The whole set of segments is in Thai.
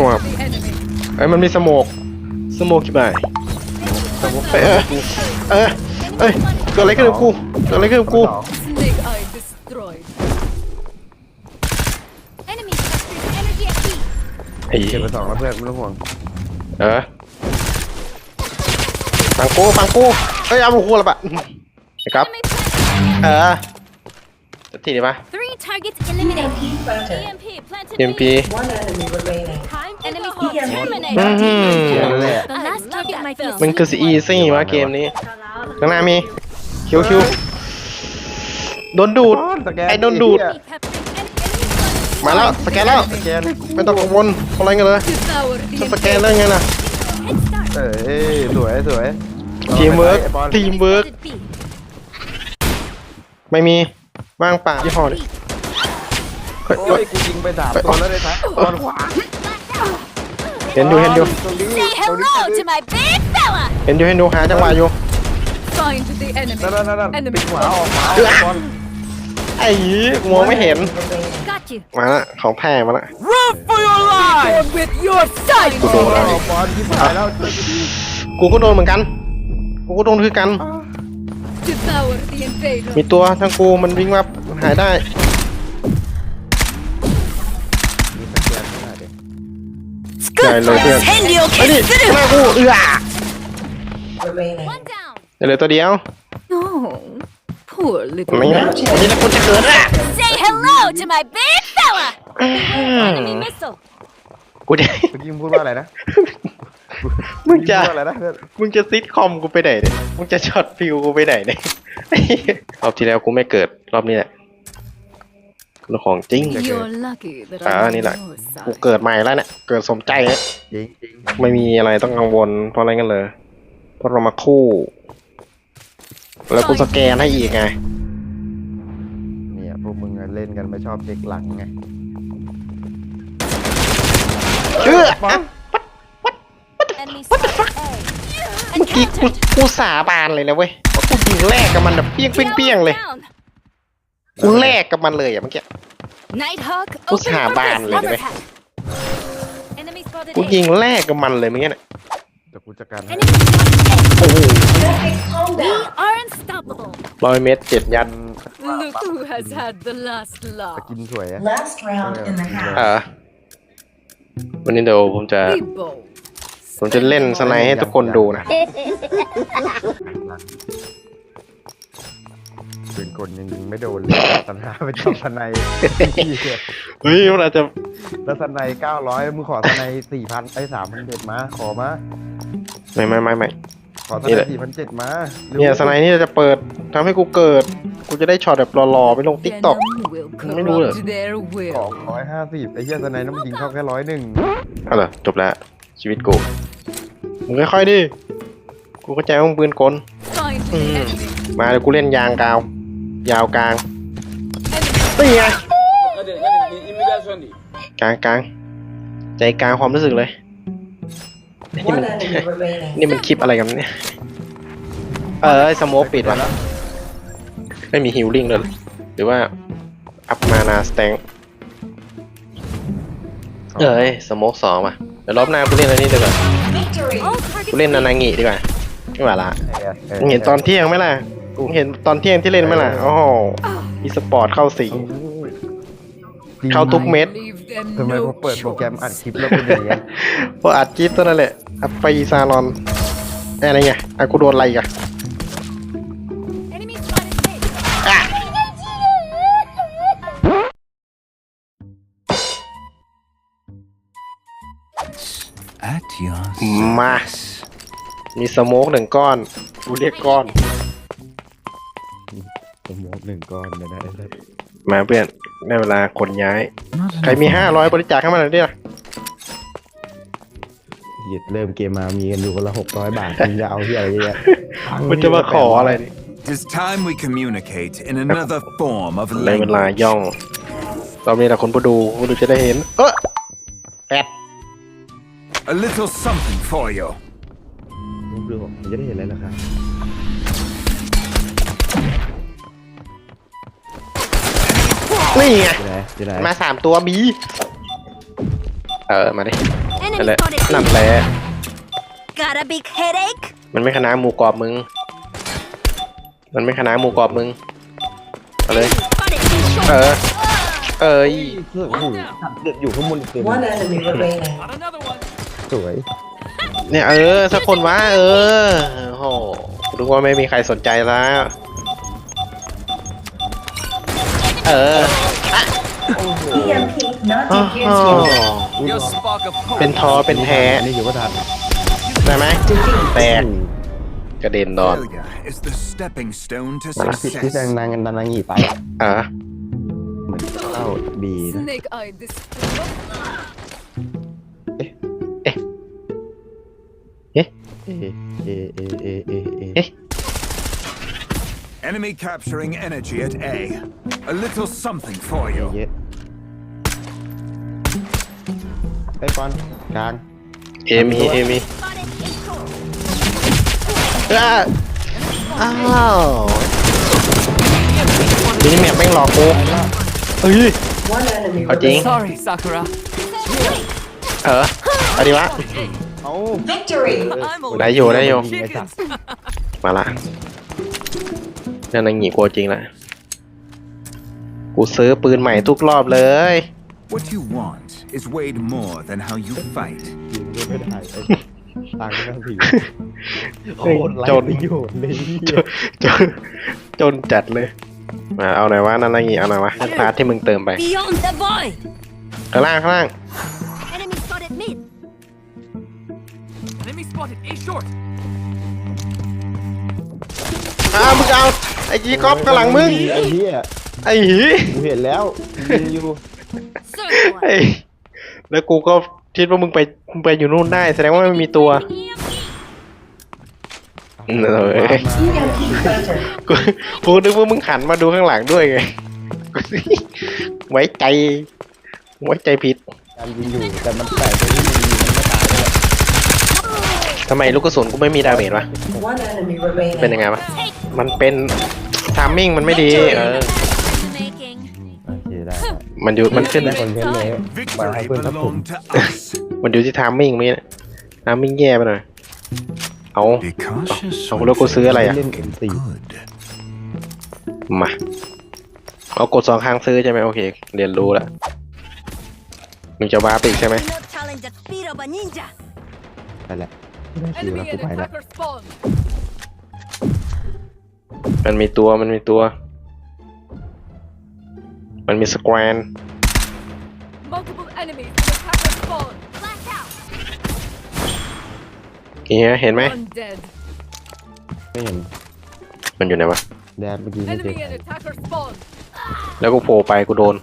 ชัวร์ the enemy. เอ้ยมันมีสโมกสโมกกี่ใบเอ้ยเออเออเอ้ยเกิดอะไรขึ้นกับกูเกิดอะไรขึ้นกับกูสอง Snake eye destroyed. Enemy clusters energy at peak. ไอ้เก็บไปสองแล้วเพื่อนไม่ต้องห่วงเออฟังกูฟังกูเอ้ยเอาบุกกูละปะไอ้ครับ Enemy planted. เออจะทีดีปะ Three targets eliminated. planted. EMP planted. EMP B. One enemy remaining. Time to Enemy go. spotted. Terminate. อืมแค่นั้นแหละ The last target might be. มันคืออีซี่วะเกมนี้ข้างหน้ามีคิวคิวโดนดูด สแกนไอ้โดนดูด Enemy captured. En- enemy spotted. มาแล้วสแกนแล้วสแกนไม่ต้องกังวลอะไรกันเลย Devour จะ the สแกนได้ไงล่ะ Head start. เอ้ยสวยสวยทีมเวิร์กไอ้บอลทีม Enemy เวิร์ก spotted B. ไม่มีว่างเปล่ายี่ห้อนี้เฮ้ยโอ้ยกูยิงไปสามตัวแล้วเลยนะบอลขวา เห็นอยู่เห็นอยู่ตรงนี้ Say ตรงนี้ hello to my big fella. เห็นอยู่เห็นอยู่หาจังหวะอยู่ Find the enemy. นั่นนั่นนั่น Enemy ปิดขวาออกขวาออกบอลไอ้ยี่มองไม่เห็น Got you. มาละของแท้มาละ Born with your sight. กูโดนอะไรออกบอลที่ผ่านแล้วกูก็โดนเหมือนกัน กูก็โดนคือกัน Devour the invader. มีตัวทั้งกูมันวิ่งมาหายได้ ใหญ่เลยเพื่อนไอ้นี่หน้ากูเอือ Remaining. One down. เดี๋ยวเหลือตัวเดียว Oh, poor little ไม่งั้นนี่นะกูจะเกิดอะ Say hello to my big fella. Enemy missile. กูจะเมื่อกี้มึงพูดว่าอะไรนะมึงจะพูดว่าอะไรนะเพื่อนมึงจะซิทคอมกูไปไหนเนี่ยมึงจะช็อตฟิวกูไปไหนเนี่ยรอบที่แล้วกูไม่เกิดรอบนี้แหละกู ของจริง You're lucky that อ่า I'm นี่ on แหละ your กู side. เกิดใหม่แล้วเนี่ยเกิดสมใจแล้วจริงจริงไม่มีอะไรต้องกังวลเพราะอะไรกันเลยเพราะเรามาคู่ แล้วกูสแกนให้อีกไงเนี่ยพวกมึงอะเล่นกันไม่ชอบเช็คหลังไงเชื่อบอล Enemy spotted A. เมื่อกี้กูกูสาบานเลยนะเว้ยว่ากูยิงแรกกับมันแบบเปี้ยงเปี้ยงเปี้ยงเลย Down. กูแลกกับมันเลยอะเมื่อกี้ Nighthawk. กู open สา for บาน this เลยได้ไหม overhead. Enemy spotted กู A. ยิงแรกกับมันเลยเมื่อกี้เนี่ยเดี๋ยวกูจัดการให้ Enemy spotted โอ้โห Calm A. We down. are unstoppable. ร้อยเมตรเจ็ดยัน Look who has had the last ส laugh. กินสวยอะ Last round in the เอ half. อวันนี้เดี๋ยวผมจะ Be bold. ผมจะเล่นสไนด์ให้ทุกคนดูนะ ปืนกลยังยิงไม่โดนเลยสันหาไปจับสไนเฮ้ยมันอาจจะแล้วสไนเก้าร้อยมึงขอสไนสี่พันไอ้สามพันเจ็ดมา ขอมา ไม่ไม่ไม่ไม่ ขอสนี่ไนแหละ สี่พันเจ็ดมาร็วเนี่ยสไนด์นี่จะเปิดทำให้กูเกิด กูจะได้ช็อตแบบหล่อๆไปลงติ๊กต็อก Venom will ไม่รู้เหรอ corrupt their สอง will. ร้อยห้าสิบไอ้เหี้ยสไนน้ำมันยิงเข้าแค่ร้อยหนึ่งเอาเหรอจบแล้วชีวิตกูมึงค่อยๆดิกูเข้าใจว่ามึงปืนกล Find the Mm. enemy. มาเดี๋ยวกูเล่นยางกาว ยาวกลาง Enemy นี่ไง Hadi hadi imitasyon değil. กลางกลางใจกลางความรู้สึกเลย นี่มัน One enemy remaining. นี่มันคลิปอะไรกันเนี่ย เออสโมกปิดวะไม่มีฮิลลิ่งเลย หรือว่า อัพมานาสแตงเอ้ยสโมกสองว่ะเดี๋ยวรอบหน้ากูเล่นอะไรนี่ดีกว่า Victory. All กู targets. เล่นนานางิดีกว่าไม่ว่าละเออออมึงเห็นตอนเที่ยงไหมล่ะ มึงเห็นตอนเที่ยงที่เล่นไหมล่ะโอ้โหอีสปอร์ตเข้าสิงจริงเข้าทุกเม็ด leave them ทำไม no พอเปิดโปรแกรมอัด choice. คลิปแล้วเป็นอย่างเงี้ยพออัดคลิปตัวนั่นแหละอัปไปซาลอนเอ้ยอะไรไงอะกูโดนอะไรอีกัน Enemy spotted A. มา มีสโมกหนึ่งก้อน กูเรียกก้อน สมมติหนึ่งก้อนเลยนะไอ้สัสมาเพื่อนได้เวลาคนย้าย ใครมีห้าร้อยบริจาคให้มันหน่อยดิล่ะเหี้ยเริ่มเกมมามีกันอยู่คนละหกร้อยบาทมึงจะเอาที่อะไรเงี้ยมันจะมาขออะไรนี่ It's time we communicate in another form of ในเวลา language. ย่องรอบนี้แหละคนผู้ดูผู้ดูจะได้เห็น เออแปด A little something for you. มึงดูผมจะได้เห็นอะไรล่ะครับ นี่ไงอยู่ไหนอยู่ไหนมาสามตัวบีเออมาดินั่นแห Enemy ละ spotted นั่น B. แหละ Got a big headache? มันไม่คณะหมูกรอบมึง มันไม่คณะหมูกรอบมึงเอาเลย Spotted B เอ short. อเอ้ยเสื้อหูเด็ดอยู่ข้างบนเต็ม One enemy remaining. On another one. สวย เนี่ยเออสักคนวะเออโอ้โหรู้ว่าไม่มีใครสนใจแล้ว เอออ้โห defused. Your spark of hope. เป็นทอเป็นแพ้นนี้อยู่ก็ทันได้ไหมแตกกระเด็นนอน Failure is the stepping stone to มันผิดที่แซง success. นางกันดันนางหีไปอะอะเหมือนเข้าบีนะ Snake Eye Destroyer. เอเอเอเอเอเอเอ๊ะ Enemy capturing energy at A. A little something for you. เยอะไอ้ปอนกลาง เอมีเอมี Spotted A short. อ้าอ้าวนี่แมปแม่งหลอกกูเฮ้ย One enemy เอาจริง remaining. Sorry, Sakura. เออเอาดีวะ เอ้า Victory. ได้อยู่ได้อยู่ ไอ้สัตว์ มาละ นั่นนังหงีกลัวจริงละกูซื้อปืนใหม่ทุกรอบเลย What you want is weighed more than how you fight. ยิงก็ไม่ได้ไอ้ตังค์ก็ถือโคเฮ้ยตรไรจนประโยชน์เลยจนจนจัดเลยมาเอาหน่อยวะนั่นนังหงีเอาหน่อยวะพาร์ทที่มึงเติมไป Beyond the void. ข้างล่างข้างล่าง Enemy spotted mid. Enemy spotted. A short. อ้าวมึงเอาไอ้ยีก๊อฟข้างหลังมึงไอ้เหี้ยไอ้หีกูเห็นแล้วยิงอยู่ Serve ไอ้ one. แล้วกูก็คิดว่ามึงไปมึงไปอยู่นู่นได้แสดงว่าไม่มีตัว EMP. เออ EMP planted. กูกูนึกว่ามึงหันมาดูข้างหลังด้วยไงไว้ใจไว้ใจผิดการยิงอยู่แต่มันแตกตรงที่มันยิงมันไม่ตายเลยทำไมลูกกระสุนกูไม่มีดาเมจวะ One enemy remaining. เป็นยังไงวะ มันเป็นทามมิ่งมันไม่ดี เออ Making. โอเคได้มันอยู่มันขึ้น ได้คอนเทนต์เลยมาให้ Victory เพื่อนครับผม belonged to us. มันอยู่ที่ทามมิ่งมั้ยทามมิ่งแย่ไปหน่อย เอา Be cautious. เอาแล้วกูซื้ออะไรอะ เล่นเอ็มสี่ Good. มา เอากดสองครั้งซื้อใช่ไหมโอเค เรียนรู้แล้วมึงจะว้าร์ปอีกใช่ไหม Do not challenge the speed of a ninja. ไปแหละไม่ได้คิว Enemy แล้วกู and ไปแล้ว attacker spawn. มันมีตัวมันมีตัว มันมีสแควร Multiple enemies and attacker spawn. Blast out. เฮียเห็นไหม One dead. ไม่เห็นมันอยู่ไหนวะ แดนเมื่อกี้ไม่เจอ Enemy and attacker spawn. แล้วกูโผล่ไปกูโดน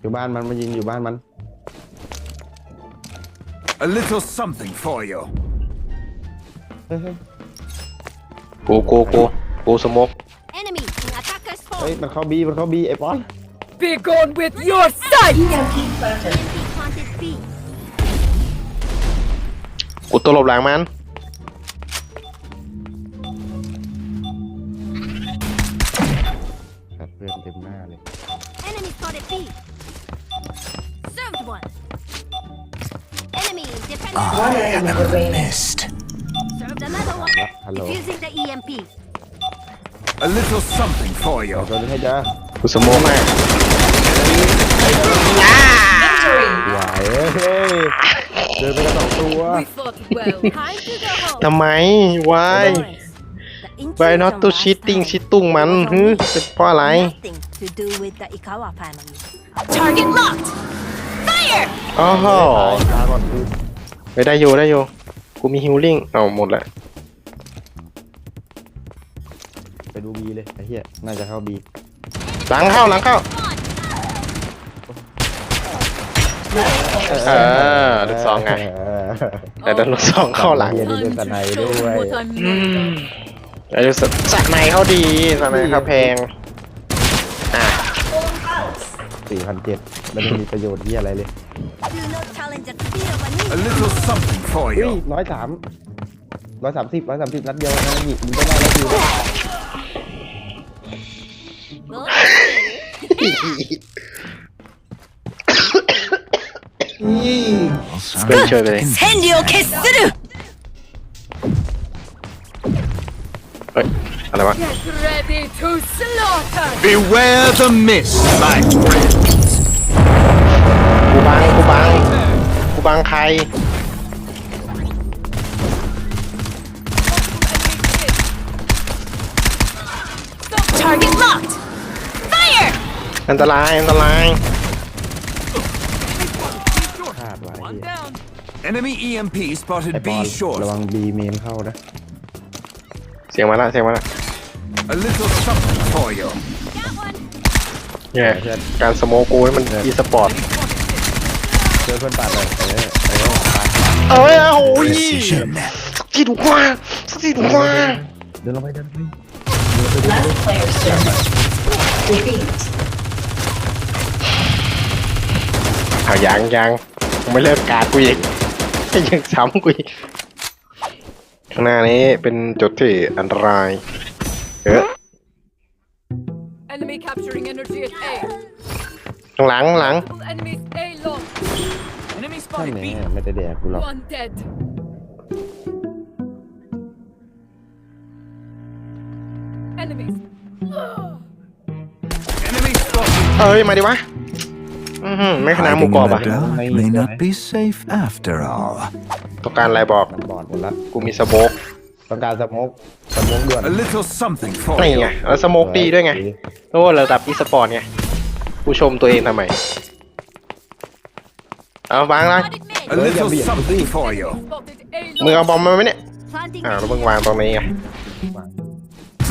อยู่บ้านมันมายิงอยู่บ้านมัน A little something for you. เฮ้ยเฮ้ย กูกูกูกูสโมก Enemy in attacker เฮ้ย spawn. มันเข้าบีมันเข้าบีไอ้ปอน Be gone with your sight. EMP planted. Enemy planted B. กูตัวหลบหลังมันครับเพื่อนเต็มหน้าเลย Enemy spotted B. Served one. Enemy defending. One enemy remaining. Missed. Served another one. ฮัลโหล Defusing the E EMP. A little something for เอา you. ตัวนี้ให้จ้ากูสโมกให้ Victory. ไหวเฮ้ยเดินไปกันสองตัว We fought well. Time to go home. ทำไม why Boys, the why not to intrusion cheating last ชิตตุ้งมันฮึเป็นเพราะอะไร time Nothing to do with the Ikawa family. Target locked. Fire! อ๋อโหช้าก่อนคือไปได้อยู่ได้อยู่ กูมีฮิลลิ่งเอาหมดละ ไปดูบีเลยไอ้เหี้ยน่าจะเข้าบีหลังเข้าหลังเข้าเออลูกซองไงเออแต่ดันลูกซองเข้าหลังเหี้ยนี่ Time เล่น to สไน show ด้วย what I'm made of. ไอ้ลูกสสักในเขาดีสักในเขาแพงอะสี่พันเจ็ดไม่ได้มีประโยชน์เหี้ยอะไรเลย Do not challenge the speed of a A ninja. little something for เฮ้ย you. ร้อยสามร้อยสามสิบร้อยสามสิบนัดเดียวนะหยิบมันก็ได้แล้วคือ เพื่อนช่วยไปเลย 戦利を決する เฮ้ย อะไรวะ Get ready to slaughter. Beware the mist, my friend. กูบัง กูบัง กูบังใคร อันตรายอันตราย พลาดไว้ One down. Enemy EMP ไอ้ spotted บอ B ล short. ระวังบีเมนเข้านะเสียงมาละเสียงมาละ A little something for you. เนี่ยการสโมกกูให้มันอีสปอร์ตเจอเพื่อนปัดเลยเออเออไปเอ้ยโอ้ย Precision. สักทีถูกว่าสักทีถูกว่าเดินลงไปเดินลงไป Last player standing. Defeat. เอายังยังยังไม่เลิกการดกูอีกยังซ้ำกูอีกข้างหน้านี้เป็นจุดที่อันตราย เออ Enemy capturing energy at A. ข้างหลังข้างหลัง Enemies A long. Enemy ท่าน spotted แห B. นี่ไม่ได้แดกกูหรอก One dead. Enemies. Enemy spotted. เอ้ย มาดิวะอือหือ ไม่ขนาดหมู Hiding กรอบ in อะ the dark may not be safe after all. ต้องการอะไรบอกมันบอดหมดละกูมีสโมกต้องการสโมกสโมกด่วน A little something for นี่ you. ไงแล้วสโมกดีด้วยไงโอ้ระดับอีสปอร์ตไงกูชมตัวเองทำไม เอาวางเลย A little something for you. Spotted A มึง long. เอาบอมมาไหมเนี่ย Planting อ่าวแล้วมึงวางตรงนี้ไง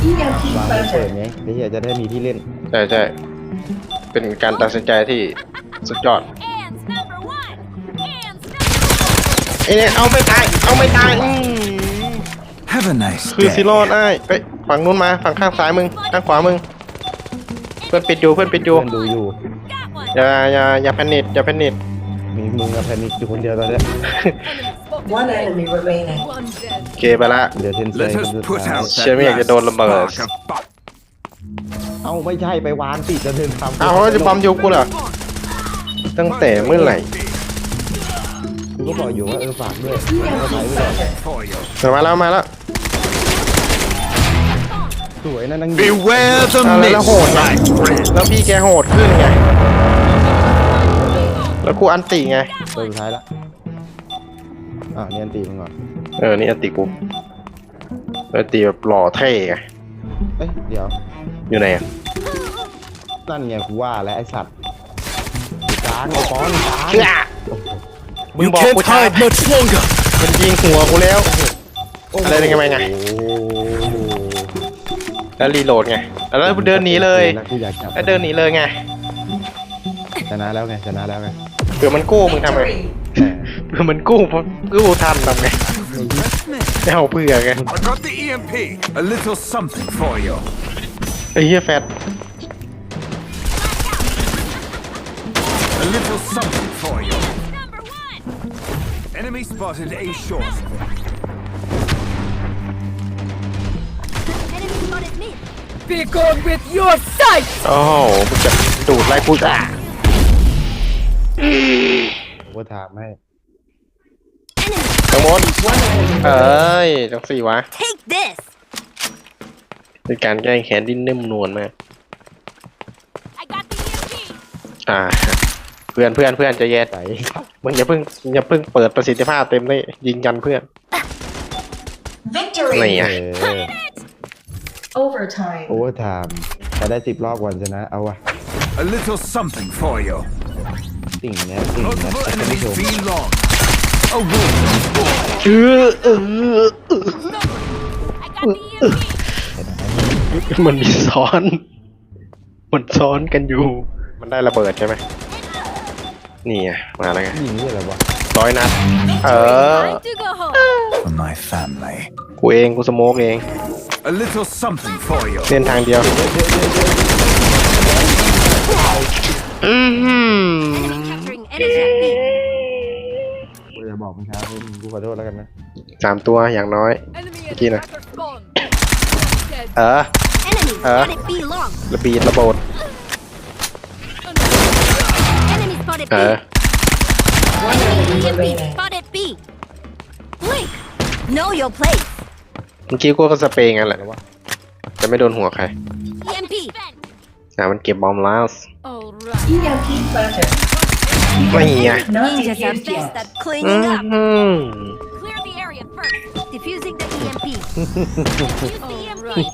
EMP วางไม่เปิด planted. ไงไอ้เหี้ยจะได้มีที่เล่น ใช่ใช่ เป็นการตัดสินใจที่ สุดยอด Hands number one Hands ไอ้เนี่ยเอาไม่ตายเอาไม่ตายอืม Have a nice คือซิ day. โร่ได้ไปฝั่งนู้นมาฝั่งข้างซ้ายมึงข้างขวามึง เพื่อนปิดอยู่เพื่อนปิดอยู่เพื่อนดูอยู่ Got one อย่าอย่าอย่าแพนิคอย่าแพนิคมีมึงกับแพนิคอยู่คนเดียวตอนเนี้ย Enemy spotted. One enemy remaining. One dead. เกไปละ เดี๋ยวเทนเซ Let คน us สุด put ท้าย out เชื่อ that ไม่อยากจะโดน last ระเบิด spark of fire. เอ้าไม่ใช่ไปวางติดจะเดินทำเอาเขาจะบอมอยู่กูเหรอ ตั้งแต่เมื่อไหร่กูก็บอกอยู่ว่าเออฝากด้วย EMP planted. For you. เดี๋ยวมาแล้วมาแล้วสวยนะนัง Beware the Ah, la mist, joda. my friend. แล้วพี่แกโหดขึ้นไง แล้วกูอันติไง ตัวสุดท้ายละอะเนี่ยอันตีมึงก่อนเออ นี่อันติกูอันติแบบหล่อเท่ไง เอ้ยเดี๋ยว อยู่ไหนอะนั่นไงกูว่าแล้วไอ้สัตว์กลางไอ้ป้อนกลางเชื่อมึงบอกกูช้า much longer. มันยิงหัวกูแล้วอะไรเป็นไงไงโอ้โหแล้วรีโหลดไงแล้วเดินหนีเลยกูอยากจับแล้วเดินหนีเลยไงชนะแล้วไงชนะแล้วไงเผื่อมันกู้มึงทำไง Victory. แหมเผื่อมันกู้เพราะกู้ทันทำไงไม่เอาเผื่อไง I got the EMP. A little something for you. ไอ้เหี้ยแฟต little something for you. Number one Enemy spotted A short. Enemy spotted mid Be gone with your sight. โอ้โหมึงจะดูดไล่กูอะกูก็ถามให้ Enemy ทั้งหมดเอ้ยจังสี่วะ Take this เป็นการแก้แค้นที่นิ่มนวลมาก I got the EMP อ่า เพื่อนเพื่อนเพื่อนใจะเย็นใส่มึงอย่าเพิ่งอย่าเพิ่งเปิดประสิทธิภาพเต็มเลยยิงยันเพื่อน Victory. นี่ไงเออ Overtime. โอเวอร์ไทม์แต่ได้สิบรอบก่อนชนะ เอาวะ A little something for you. สิ่งเนี้ยสิ่งเนี้ย Multiple ท่านผู้ enemies ชม B long. A wound. เออเออเออ I got the EMP มันมีซ้อน มันซ้อนกันอยู่ มันได้ระเบิดใช่ไหม นี่ไงมาแล้วไงยิงนี่อะไรวะร้อยนัด เออ Time to go home For my family. กูเองกูสโมกเอง A little something for you. เส้นทางเดียวอือหือ Capturing energy at B กูจะบอกมึงช้าเฮ้ยมึงกูขอโทษแล้วกันนะสามตัวอย่างน้อย Enemy Aquí nè. attacker spawn. Dead. เออ Enemy Hả? spotted B long ระบีดระเบิด Enemy spotted เออ B One enemy EMP remaining. spotted B. Blink. Know your place. เมื่อกี้กูก็สเปรย์งั้นแหละจะไม่โดนหัวใคร EMP. อะมันเก็บบอมแล้ว All right. EMP planted. ไม่ไง Not Ninjas are defused best yet. at อื cleaning up. ม Clear the area first. Diffusing the EMP. Defuse the All EMP. right.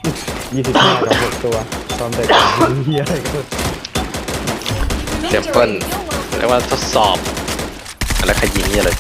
ยี่สิบห้ากับหกตัว ตอนเด็กเฮียอะไรก็เซมเปิล เรียกว่าทดสอบอะไรขยิงเนี่ยเลย